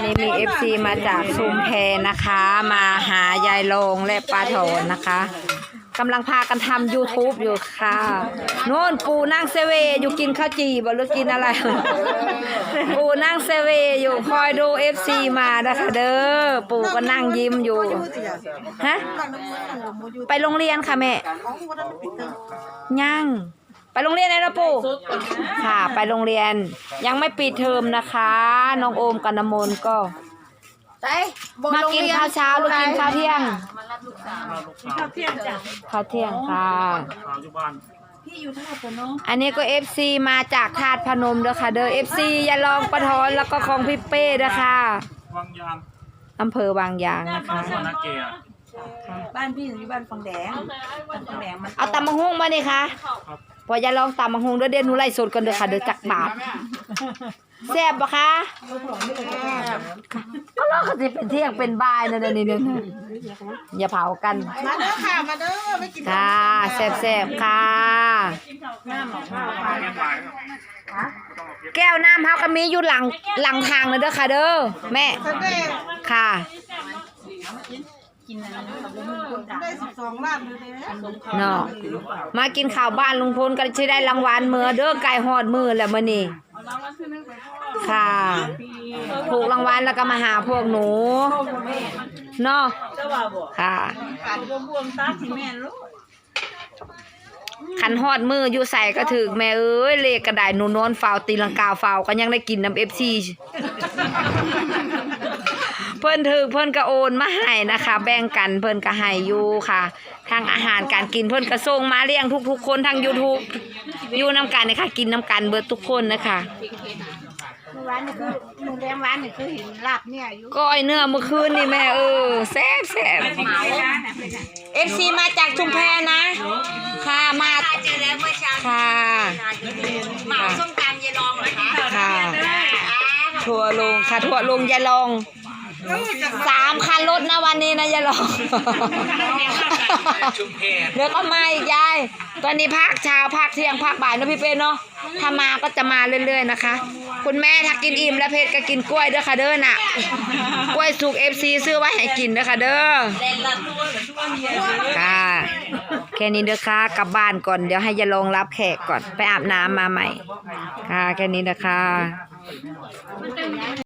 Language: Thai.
วันนี้มีเอฟซีมาจากชุมแพนะคะ มาหายายโลงและปลาโถนนะคะกำลังพากันทำ YouTube อยู่ค่ะนู่นปูนั่งเซเวอยู่กินข้าวจี่บ่หรือกินอะไร ปูนั่งเซเวอยู่คอยดูเอฟซีมานะคะเด้อปูก็นั่งยิ้มอยู่ฮะไปโรงเรียนค่ะแม่ยัง ไปโรงเรียนไหนนะปู่ค่ะ ไปโรงเรียน ยังไม่ปิดเทอมนะคะ น้องโอมกับน้ำมนต์ก็ไปมากินข้าวเช้าหรือกินข้าวเที่ยงข้าวเที่ยงจ้ะข้าวเที่ยงค่ะข่าวอยู่บ้านพี่อยู่ทั้งหมดตัวน้องอันนี้ก็เอฟซีมาจากธาตุพนมเด้อค่ะ เด้อเอฟซียาลองปะทอนแล้วก็ของพี่เป้เด้อค่ะวังยางอำเภอบางยางนะคะส่วนนาเกะบ้านพี่อยู่บ้านฟังแดงบ้านฟังแดงมันเอาตำมะฮุ่งมาดิค่ะ พอยาลองตำมะฮุ่งเด้อเดี๋ยวหนูไล่สดกันเด้อค่ะเด้อจักบาทแซ่บปะคะก็เราก็จะเป็นเที่ยงเป็นบ่ายนะเดี๋ยวนี้เนี่ยอย่าเผากันมาเด้อค่ะมาเด้อไม่กินค่ะแซ่บๆค่ะแก้วน้ำเฮาก็มีอยู่หลังหลังทางเลยเด้อค่ะเด้อแม่ ฉันได้ค่ะได้สิบสองล้านเลยนะเนาะมากินข้าวบ้านลุงพลก็สิได้รางวัลมือเด้อไก่ฮอดมือแล้วมื้อนี้ค่ะถูกรางวัลแล้วก็มาหาพวกหนูเนาะค่ะการบวมบวมตาที่แม่ลูกขันฮอดมืออยู่ใส่ก็ถึกแม่เอ้ยเลขกระดาษหนูนอนเฝ้าตีลังกาเฝ้าก็ยังได้กินน้ำ FC เพิ่นถึกเพิ่นก็โอนมาให้นะคะ แบ่งกันเพิ่นก็ให้อยู่ค่ะทางอาหารการกินเพิ่นก็ส่งมาเลี้ยงทุกๆคนทาง YouTube อยู่นํกันนะคะกินนํกันเบิดทุกคนนะคะเมื่อวานนี่คือมือแรงวานนี่คือเห็นลาบเนี่ยอยู่ก้อยเนื้อเมื่อคืนนี่แม่เออแซ่บแซ่บเหมาร้านน่ะ FC มาจากชุมแพนะ ค่ะมาเจอแล้วเมื่อเช้าค่ะเหมาส้มตำยายรองนะคะค่ะทัวร์ลงค่ะทัวร์ลงยายลอง สามคันรถนะวันนี้นะยายลองชุมเพรเดี๋ยวก็มาอีกยาย ตอนนี้ภาคเช้าภาคเที่ยงภาคบ่ายเนอะพี่เป้เนาะ ถ้ามาก็จะมาเรื่อยๆนะคะ คุณแม่ถ้ากินอิ่มแล้วเพชรก็กินกล้วยเด้อค่ะเด้อน่ะ กล้วยสุกเอฟซีซื้อไว้ให้กินเด้อค่ะเด้อ ค่ะ แค่นี้เด้อค่ะ กลับบ้านก่อน เดี๋ยวให้ยายลงรับแขกก่อน ไปอาบน้ำมาใหม่ ค่ะ แค่นี้นะคะ